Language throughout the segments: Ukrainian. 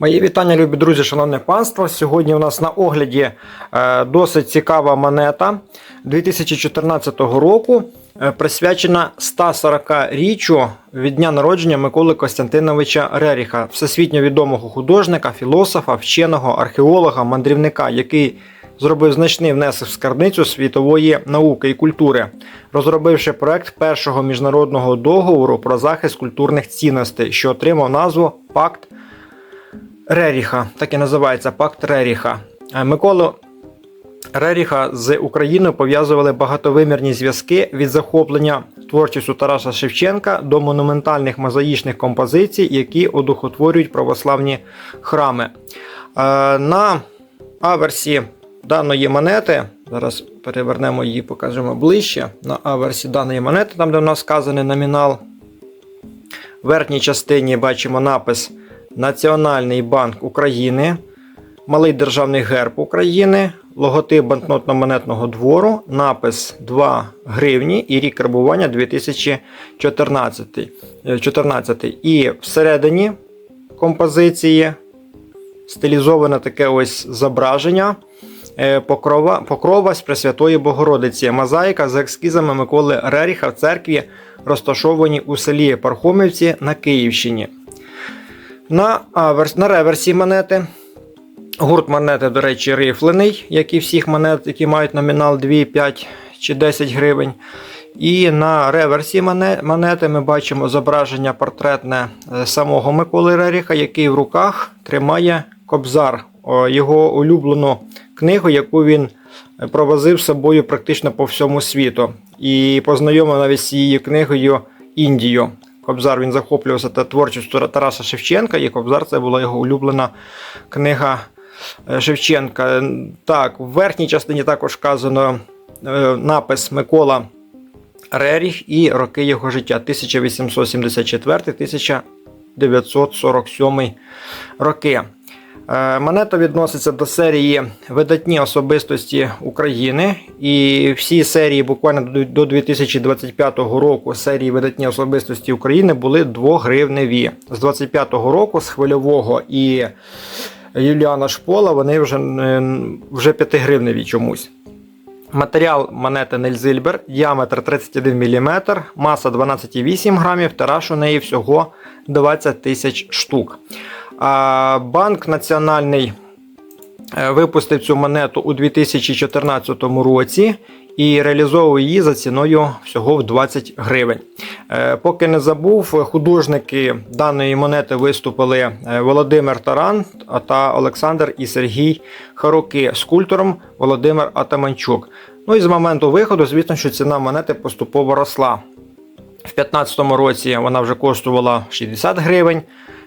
Мої вітання, любі друзі, шановне панство. Сьогодні у нас на огляді е, досить цікава монета 2014 року, е, присвячена 140-річчю від дня народження Миколи Костянтиновича Реріха, всесвітньо відомого художника, філософа, вченого, археолога, мандрівника, який зробив значний внесок в скарбницю світової науки і культури, розробивши проект першого міжнародного договору про захист культурних цінностей, що отримав назву Пакт. Реріха, так і називається Пакт Реріха. Е, Миколу Реріха з Україною пов'язували багатовимірні зв'язки від захоплення творчістю Тараса Шевченка до монументальних мозаїчних композицій, які одухотворюють православні храми. Е, На аверсі даної монети, зараз перевернемо її, покажемо ближче. На аверсі даної монети, там де у нас вказаний номінал. В верхній частині бачимо напис Національний банк України, малий державний герб України, логотип банкнотно-монетного двору, напис 2 гривні і рік карбування 2014. е, 14. І всередині композиції стилізоване таке ось зображення. е, Покрова, покрова з Пресвятої Богородиці, мозаїка з ескізами Миколи Реріха в церкві, розташованій у селі Пархомівці на Київщині. На, аверс, на реверсі монети. Гурт монети, до речі, рифлений, як і всіх монет, які мають номінал 2, 5 чи 10 гривень. І на реверсі монети ми бачимо зображення портретне е, самого Миколи Реріха, який в руках тримає кобзар, його улюблену книгу, яку він е, провозив з собою практично по всьому світу. І познайомив навіть з цією книгою Індію. Кобзар він захоплювався та творчістю Тараса Шевченка, і Кобзар це була його улюблена книга е, Шевченка. Так, в верхній частині також вказано е, напис Микола Реріх і роки його життя 1874-1947 роки. Е, Монета відноситься до серії Видатні особистості України. І всі серії, буквально до- до 2025 року, серії Видатні особистості України були 2 гривневі. З 25 року, з хвильового і Юліана Шпола, вони вже, е, вже 5 гривневі чомусь. Матеріал монети Нельзильбер, діаметр 31 мм, маса 12,8 грамів, тираж у неї всього 20 тисяч штук. Банк національний е, випустив цю монету у 2014 році і реалізовує її за ціною всього в 20 гривень. Е, Поки не забув, художники даної монети виступили е, Володимир Таран та Олександр і Сергій Харуки, скульптором Володимир Атаманчук. Ну і з моменту виходу, звісно, що ціна монети поступово росла. В 2015 році вона вже коштувала 60 гривень.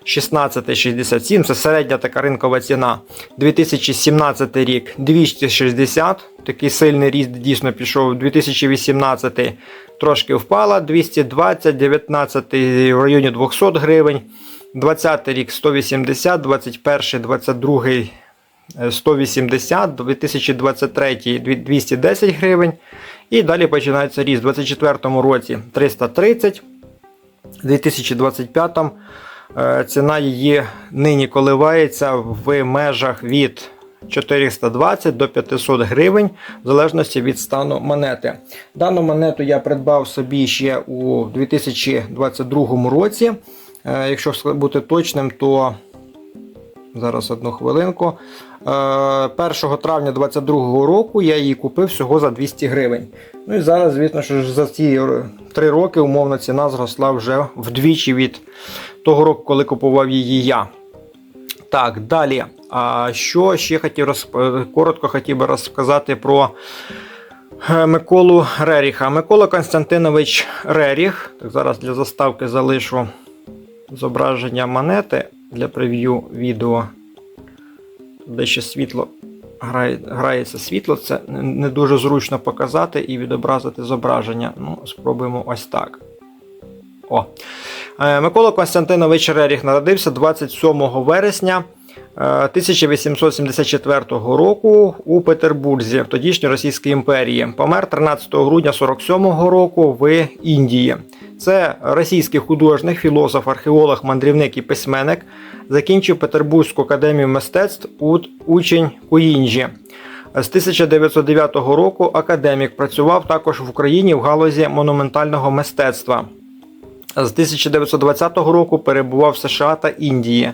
16,67 це середня така ринкова ціна. 2017 рік 260, такий сильний ріст дійсно пішов. 2018 трошки впала, 220, 19 в районі 200 гривень. 20 рік 180, 21, 22 е, 180, 2023 210 гривень. І далі починається ріст. У 2024 році 330, 2025 е, ціна її нині коливається в межах від 420 до 500 гривень, в залежності від стану монети. Дану монету я придбав собі ще у 2022 році. Е, Якщо бути точним, то Зараз одну хвилинку. Е, 1 травня 2022 року я її купив всього за 200 гривень. Ну і зараз, звісно, що за ці 3 роки умовна ціна зросла вже вдвічі від того року, коли купував її я. Так, далі. А що ще хотів розп- коротко хотів би розказати про е, Миколу Реріха. Микола Константинович Реріх. Так, зараз для заставки залишу зображення монети для прев'ю відео. Де ще світло грає, грається світло, це не дуже зручно показати і відобразити зображення. Ну, спробуємо ось так. О. Е, Микола Константинович Реріх народився 27 вересня е, 1874 року у Петербурзі, в тодішній Російській імперії. Помер 13 грудня 47-го року в Індії. Це російський художник, філософ, археолог, мандрівник і письменник. Закінчив Петербурзьку академію мистецтв учень Куїнджі. З 1909 року академік працював також в Україні в галузі монументального мистецтва. З 1920 року перебував в США та Індії.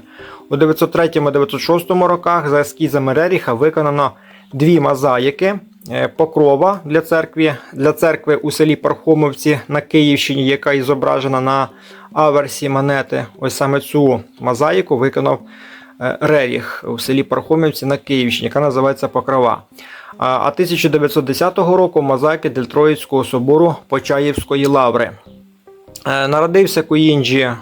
У 903-906 роках за ескізами Реріха виконано дві мозаїки е, покрова для церкви, для церкви у селі Пархомовці на Київщині, яка і зображена на аверсі монети. Ось саме цю мозаїку виконав е, Реріх у селі Пархомівці на Київщині, яка називається Покрова. А а 1910 року мозаїки для Троїцького собору Почаївської лаври. Е, Народився Куїнджі е,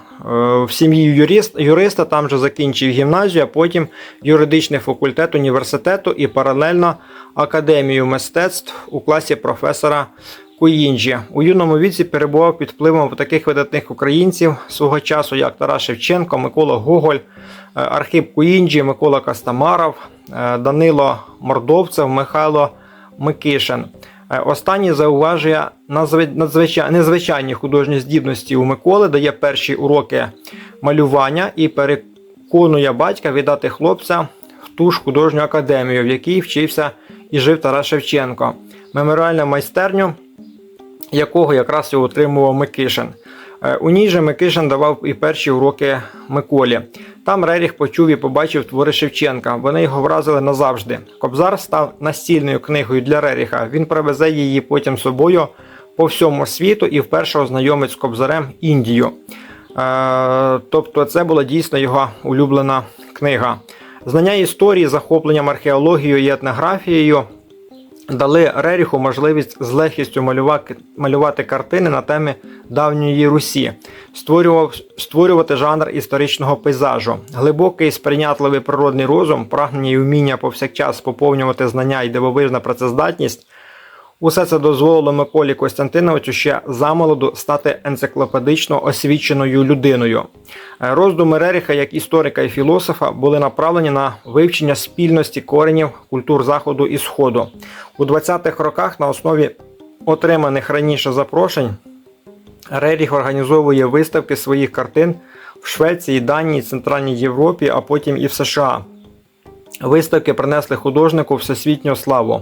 в сім'ї юрист, юриста, там же закінчив гімназію, а потім юридичний факультет університету і паралельно академію мистецтв у класі професора Куїнджі. У юному віці перебував під впливом таких видатних українців свого часу, як Тарас Шевченко, Микола Гоголь, е, Архип Куїнджі, Микола Кастамаров, Данило Мордовцев, Михайло Микишин. Е, Останній зауважує незвичайні художні здібності у Миколи, дає перші уроки малювання і переконує батька віддати хлопця в ту ж художню академію, в якій вчився і жив Тарас Шевченко. Меморіальну майстерню, якого якраз і отримував Микишин. Е, У ній же Микишин давав і перші уроки Миколі. Там Реріх почув і побачив твори Шевченка. Вони його вразили назавжди. Кобзар став настільною книгою для Реріха. Він привезе її потім собою по всьому світу і вперше ознайомить з Кобзарем Індію. Е, Тобто, це була дійсно його улюблена книга. Знання історії, захопленням археологією і етнографією дали Реріху можливість з легкістю малювати, малювати картини на темі давньої Русі, створював, створювати жанр історичного пейзажу, глибокий сприйнятливий природний розум, прагнення і вміння повсякчас поповнювати знання і дивовижна працездатність. Усе це дозволило Миколі Костянтиновичу ще замолоду стати енциклопедично освіченою людиною. Е, Роздуми Реріха як історика і філософа були направлені на вивчення спільності коренів культур Заходу і Сходу. У 20-х роках на основі отриманих раніше запрошень Реріх організовує виставки своїх картин в Швеції, Данії, Центральній Європі, а потім і в США. Виставки принесли художнику всесвітню славу.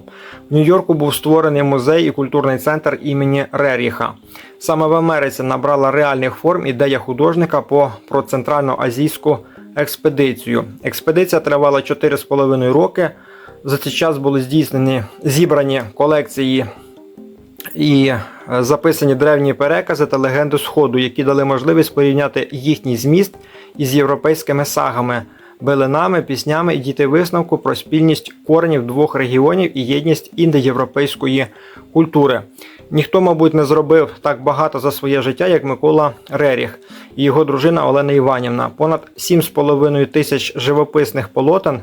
В Нью-Йорку був створений музей і культурний центр імені Реріха. Саме в Америці набрала реальних форм ідея художника по про центральноазійську експедицію. Експедиція тривала 4,5 роки. За цей час були здійснені зібрані колекції і е, записані древні перекази та легенди Сходу, які дали можливість порівняти їхній зміст із європейськими сагами, билинами, піснями і дійти висновку про спільність коренів двох регіонів і єдність індоєвропейської культури. Ніхто, мабуть, не зробив так багато за своє життя, як Микола Реріх і його дружина Олена Іванівна. Понад 7,5 тисяч живописних полотен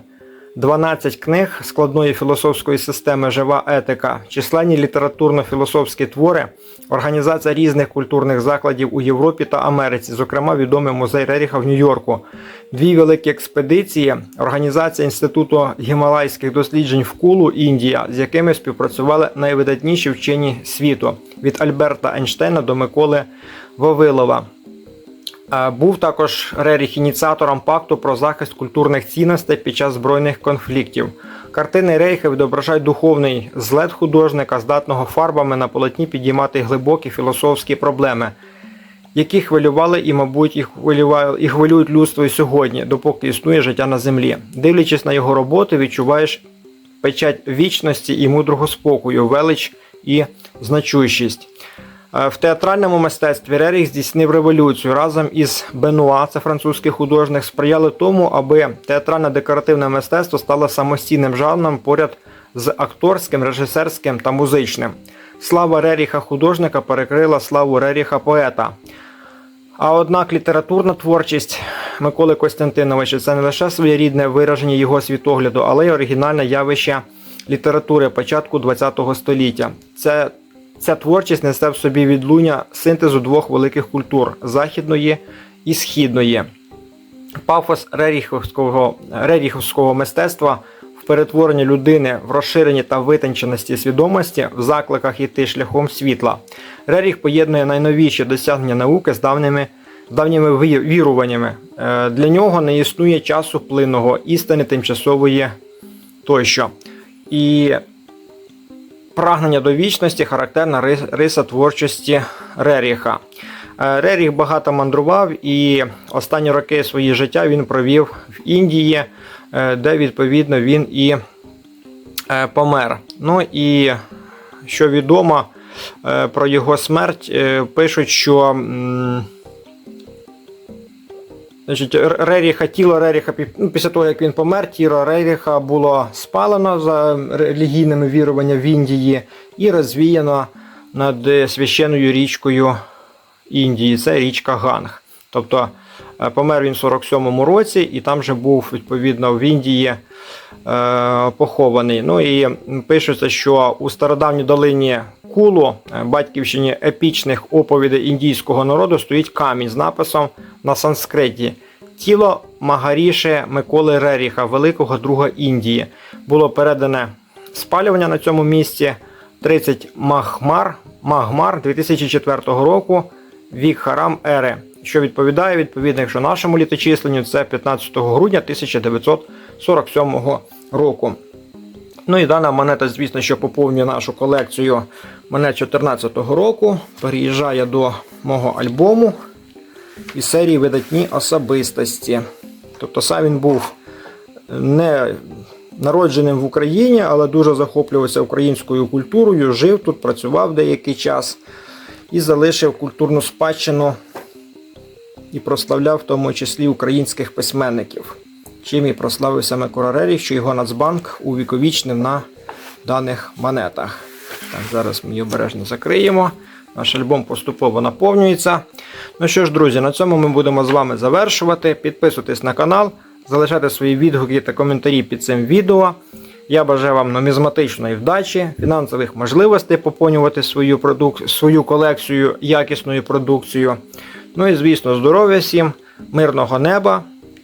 12 книг складної філософської системи Жива етика, численні літературно-філософські твори, організація різних культурних закладів у Європі та Америці, зокрема відомий музей Реріха в Нью-Йорку, дві великі експедиції, організація Інституту гімалайських досліджень в Кулу, Індія, з якими співпрацювали найвидатніші вчені світу від Альберта Ейнштейна до Миколи Вавилова. Був також Реріх ініціатором пакту про захист культурних цінностей під час збройних конфліктів. Картини Рейха відображають духовний злет художника, здатного фарбами на полотні підіймати глибокі філософські проблеми, які хвилювали і, мабуть, і і хвилюють людство і сьогодні, допоки існує життя на землі. Дивлячись на його роботи, відчуваєш печать вічності і мудрого спокою, велич і значущість. Е, В театральному мистецтві Реріх здійснив революцію разом із Бенуа, це французький художник, сприяли тому, аби театральне декоративне мистецтво стало самостійним жанром поряд з акторським, режисерським та музичним. Слава Реріха художника перекрила славу Реріха поета. А однак літературна творчість Миколи Костянтиновича це не лише своєрідне вираження його світогляду, але й оригінальне явище літератури початку ХХ століття. Це, ця творчість несе в собі відлуння синтезу двох великих культур західної і східної. Пафос реріховського, реріховського мистецтва в перетворенні людини в розширенні та витонченості свідомості в закликах іти шляхом світла. Реріх поєднує найновіші досягнення науки з давніми, давніми віруваннями. Е, Для нього не існує часу плинного, істини тимчасової тощо. І прагнення до вічності характерна риса творчості Реріха. Е, Реріх багато мандрував і останні роки своє життя він провів в Індії, е, де відповідно він і е, помер. Ну і що відомо про його смерть, пишуть, що Значить, Реріха, тіло Реріха, ну, після того, як він помер, тіло Реріха було спалено за релігійними віруваннями в Індії і розвіяно над е, священною річкою Індії. Це річка Ганг. Тобто е, помер він в 47-му році, і там же був відповідно в Індії е, похований. Ну і пишеться, що у стародавній долині Кулу, е, батьківщині епічних оповідей індійського народу, стоїть камінь з написом на санскриті. Тіло Магаріше Миколи Реріха, великого друга Індії, було передане спалювання на цьому місці 30 Махмар, Магмар 2004 року, вік Харам Ери, що відповідає відповідно, якщо нашому літочисленню це 15 грудня 1947 року. Ну і дана монета, звісно, що поповнює нашу колекцію монет 2014 року. Переїжджає до мого альбому із серії видатні особистості. Тобто сам він був не народженим в Україні, але дуже захоплювався українською культурою, жив тут, працював деякий час і залишив культурну спадщину і прославляв в тому числі українських письменників. Чим і прославився Реріх, що його Нацбанк увіковічнив на даних монетах. Так, зараз ми її обережно закриємо. Наш альбом поступово наповнюється. Ну що ж, друзі, на цьому ми будемо з вами завершувати. Підписуйтесь на канал, залишайте свої відгуки та коментарі під цим відео. Я бажаю вам нумізматичної вдачі, фінансових можливостей поповнювати свою, продук... свою колекцію якісною продукцією. Ну і звісно, здоров'я всім, мирного неба